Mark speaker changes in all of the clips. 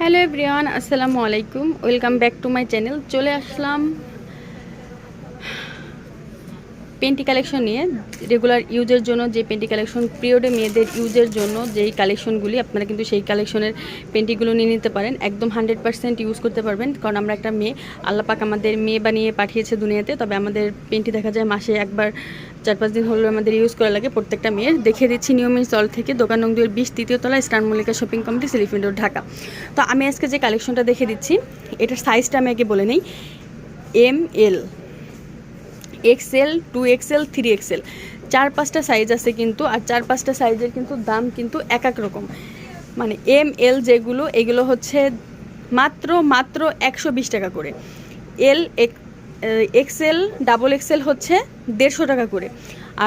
Speaker 1: Hello everyone আসসালামু আলাইকুম। Welcome back to my channel. চলে আসলাম পেন্টি কালেকশন নিয়ে রেগুলার ইউজের জন্য, যে পেন্টি কালেকশন পিরিয়ডে মেয়েদের ইউজের জন্য যেই কালেকশনগুলি আপনারা কিন্তু সেই কালেকশনের পেন্টিগুলো নিয়ে নিতে পারেন, একদম হান্ড্রেড পার্সেন্ট ইউজ করতে পারবেন। কারণ আমরা একটা মেয়ে, আল্লাপাক আমাদের মেয়ে বানিয়ে পাঠিয়েছে দুনিয়াতে, তবে আমাদের পেন্টি দেখা যায় মাসে একবার চার পাঁচ দিন হলেও আমাদের ইউজ করা লাগে। প্রত্যেকটা মেয়ের দেখে দিচ্ছি নিয়মিত চল থেকে, দোকান নং দুয়ের বিশ তৃতীয় তলা Star Mallika Shopping Complex Elephant Road Dhaka. তো আমি আজকে যে কালেকশনটা দেখে দিচ্ছি, এটার সাইজটা আমি আগে বলে নিই M L XL two XL three XL চার পাঁচটা সাইজ আছে কিন্তু, আর চার পাঁচটা সাইজের কিন্তু দাম কিন্তু এক এক রকম। মানে এম এল যেগুলো, এগুলো হচ্ছে মাত্র মাত্র একশো বিশ টাকা করে। এল এক্সেল ডাবল এক্সেল হচ্ছে দেড়শো টাকা করে।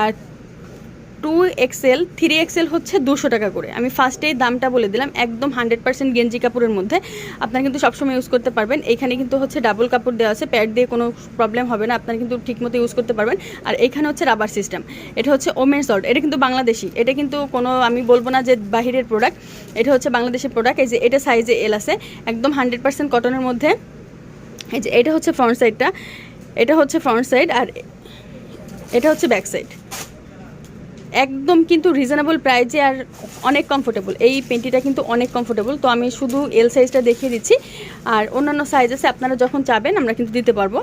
Speaker 1: আর টু এক্সেল থ্রি এক্সেল হচ্ছে দুশো টাকা করে। আমি ফার্স্টেই দামটা বলে দিলাম, একদম হান্ড্রেড পার্সেন্ট গেঞ্জি কাপড়ের মধ্যে। আপনারা কিন্তু সবসময় ইউজ করতে পারবেন। এখানে কিন্তু হচ্ছে ডাবল কাপড় দেওয়া আছে প্যাড দিয়ে কোনো প্রবলেম হবে না, আপনারা কিন্তু ঠিকমতো ইউজ করতে পারবেন। আর এখানে হচ্ছে রাবার সিস্টেম এটা হচ্ছে ওমেন সল্ট এটা কিন্তু বাংলাদেশি। এটা কিন্তু কোনো, আমি বলব না যে বাহিরের প্রোডাক্ট এটা হচ্ছে বাংলাদেশের প্রোডাক্ট এই যে এটা সাইজে এল আছে, একদম হান্ড্রেড পার্সেন্ট কটনের মধ্যে। এই যে এটা হচ্ছে ফ্রন্ট সাইডটা এটা হচ্ছে ফ্রন্ট সাইড আর এটা হচ্ছে ব্যাক সাইড একদম কিন্তু রিজনেবল প্রাইজে আর অনেক কমফোর্টেবল এই পেন্টিটা কিন্তু অনেক কমফোর্টেবল তো আমি শুধু এল সাইজটা দেখিয়ে দিচ্ছি। আর অন্যান্য সাইজ আছে আপনারা যখন চাবেন, আমরা কিন্তু দিতে পারব।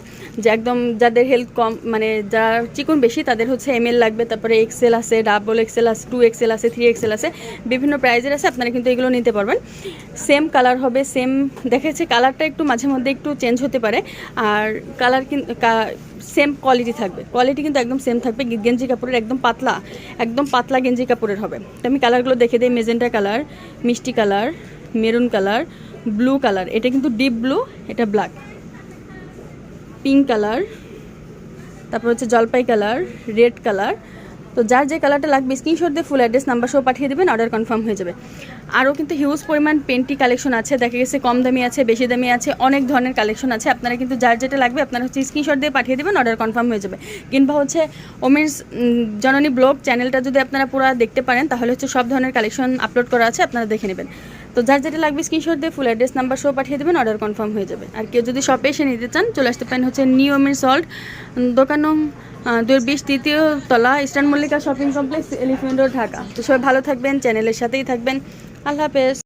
Speaker 1: যে একদম যাদের হেলথ কম মানে যারা চিকন বেশি, তাদের হচ্ছে এম লাগবে, তারপরে এক্সেল আছে ডাবল এক্সেল আছে টু এক্সেল আছে থ্রি এক্সেল আছে, বিভিন্ন প্রাইজের আছে, আপনারা কিন্তু এগুলো নিতে পারবেন। সেম কালার হবে সেম দেখা যাচ্ছে কালারটা একটু মাঝে মধ্যে একটু চেঞ্জ হতে পারে। আর কালার কিন্তু সেম কোয়ালিটি থাকবে। কোয়ালিটি কিন্তু একদম সেম থাকবে। গেঞ্জি কাপড়ের একদম পাতলা একদম পাতলা গেঞ্জি কাপড়ের হবে। তো আমি কালারগুলো দেখে দিই। মেজেন্টা কালার মিষ্টি colour maroon colour blue colour এটা কিন্তু ডিপ ব্লু এটা ব্ল্যাক পিঙ্ক কালার তারপর হচ্ছে জলপাই কালার রেড কালার তো যার যে কালারটা লাগবে স্ক্রিনশট দিয়ে ফুল অ্যাড্রেস নাম্বার সহ পাঠিয়ে দেবেন অর্ডার কনফার্ম হয়ে যাবে। আরও কিন্তু হিউজ পরিমাণ পেন্টি কালেকশন আছে, দেখা গেছে কম দামি আছে, বেশি দামি আছে, অনেক ধরনের কালেকশন আছে। আপনারা কিন্তু যার যেটা লাগবে, আপনারা হচ্ছে স্ক্রিনশট দিয়ে পাঠিয়ে দেবেন অর্ডার কনফার্ম হয়ে যাবে। কিংবা হচ্ছে ওমেন্স জননী ব্লগ চ্যানেলটা যদি আপনারা পুরো দেখতে পারেন, তাহলে হচ্ছে সব ধরনের কালেকশন আপলোড করা আছে, আপনারা দেখে নেবেন। তো যার যেটা লাগবে স্ক্রিনশট দিয়ে ফুল অ্যাড্রেস নাম্বার সহ পাঠিয়ে দেবেন অর্ডার কনফার্ম হয়ে যাবে। আর কেউ যদি শপে এসে নিতে চান, চলে আসতে পারেন হচ্ছে ওমেন সল্ট দোকান দুই বিশ, তৃতীয় তলা, Eastern Mallika Shopping Complex Elephant Road Dhaka. তো সবাই ভালো থাকবেন চ্যানেলের সাথেই থাকবেন। আল্লাহ হাফেজ।